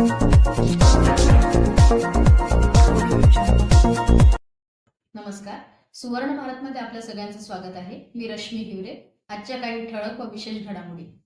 नमस्कार. सुवर्ण भारतमध्ये आपल्या सगळ्यांचं स्वागत आहे. मी रश्मी हिवरे. आजच्या काही ठळक व विशेष घडामोडी.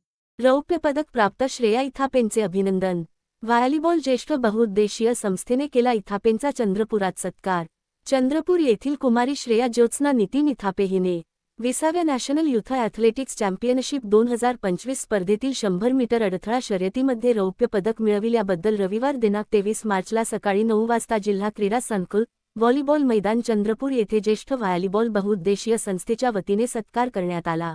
रौप्य पदक प्राप्त श्रेया इथापेंचे अभिनंदन. व्हॉलीबॉल ज्येष्ठ बहुउद्देशीय संस्थेने केला इथापेंचा चंद्रपुरात सत्कार. चंद्रपूर येथील कुमारी श्रेया ज्योत्स्ना नितीन इथापे हिने विसाव्या नॅशनल युथ ॲथलेटिक्स चॅम्पियनशिप दोन हजार पंचवीस स्पर्धेतील शंभर मीटर अडथळा शर्यतीमध्ये रौप्य पदक मिळविल्याबद्दल रविवार दिनांक तेवीस मार्चला सकाळी नऊ वाजता जिल्हा क्रीडा संकुल व्हॉलीबॉल मैदान चंद्रपूर येथे ज्येष्ठ व्हॉलीबॉल बहुउद्देशीय संस्थेच्या वतीने सत्कार करण्यात आला.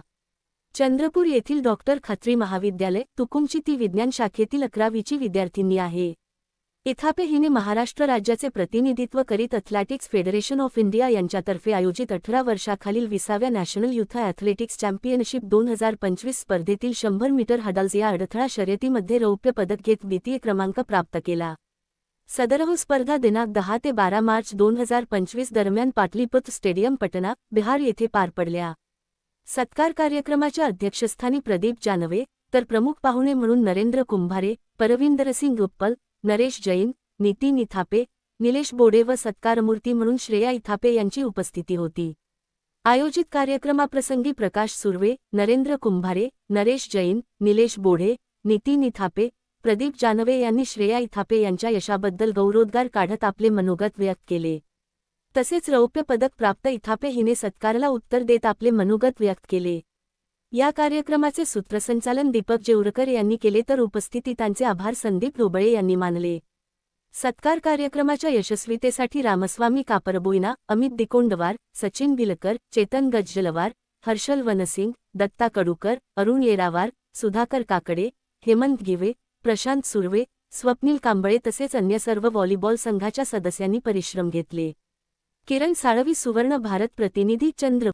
चंद्रपूर येथील डॉक्टर खत्री महाविद्यालय तुकुमची ती विज्ञान शाखेतील अकरावीची विद्यार्थिनी आहे. इथापे हिने महाराष्ट्र राज्याचे प्रतिनिधित्व करीत अथलेटिक्स फेडरेशन ऑफ इंडिया यांच्यातर्फे आयोजित अठरा वर्षाखालील विसाव्या नॅशनल युथ ॲथलेटिक्स चॅम्पियनशिप दोन हजार पंचवीस स्पर्धेतील शंभर मीटर हडल्स या अडथळा शर्यतीमध्ये रौप्य पदक घेत द्वितीय क्रमांक प्राप्त केला. सदरहू स्पर्धा दिनांक दहा ते बारा मार्च दोन हजार पंचवीस दरम्यान पाटलीपुत्र स्टेडियम पटना बिहार येथे पार पडल्या. सत्कार कार्यक्रमाच्या अध्यक्षस्थानी प्रदीप जानवे तर प्रमुख पाहुणे म्हणून नरेंद्र कुंभारे परविंदरसिंग उत्पल नरेश जैन नितीन इथापे निलेश बोडे व सत्कारमूर्ती म्हणून श्रेया इथापे यांची उपस्थिती होती. आयोजित कार्यक्रमाप्रसंगी प्रकाश सुर्वे नरेंद्र कुंभारे नरेश जैन निलेश बोढे नितीन इथापे प्रदीप जानवे यांनी श्रेया इथापे यांच्या यशाबद्दल गौरवोद्गार काढत आपले मनोगत व्यक्त केले. तसेच रौप्य पदक प्राप्त इथापे हिने सत्कारला उत्तर देत आपले मनोगत व्यक्त केले. या कार्यक्रमाचे सूत्रसंचालन दीपक जेवरकर यांनी केले तर उपस्थिती त्यांचे आभार संदीप ढोबळे यांनी मानले. सत्कार कार्यक्रमाच्या यशस्वीतेसाठी रामस्वामी कापरबोईना अमित दिकोंडवार सचिन बिलकर चेतन गज्जलवार हर्षल वनसिंग दत्ता कडूकर अरुण येरावार सुधाकर काकडे हेमंत गिवे प्रशांत सुर्वे स्वप्नील कांबळे तसेच अन्य सर्व व्हॉलीबॉल संघाच्या सदस्यांनी परिश्रम घेतले. किरण साळवी सुवर्ण भारत प्रतिनिधी चंद्र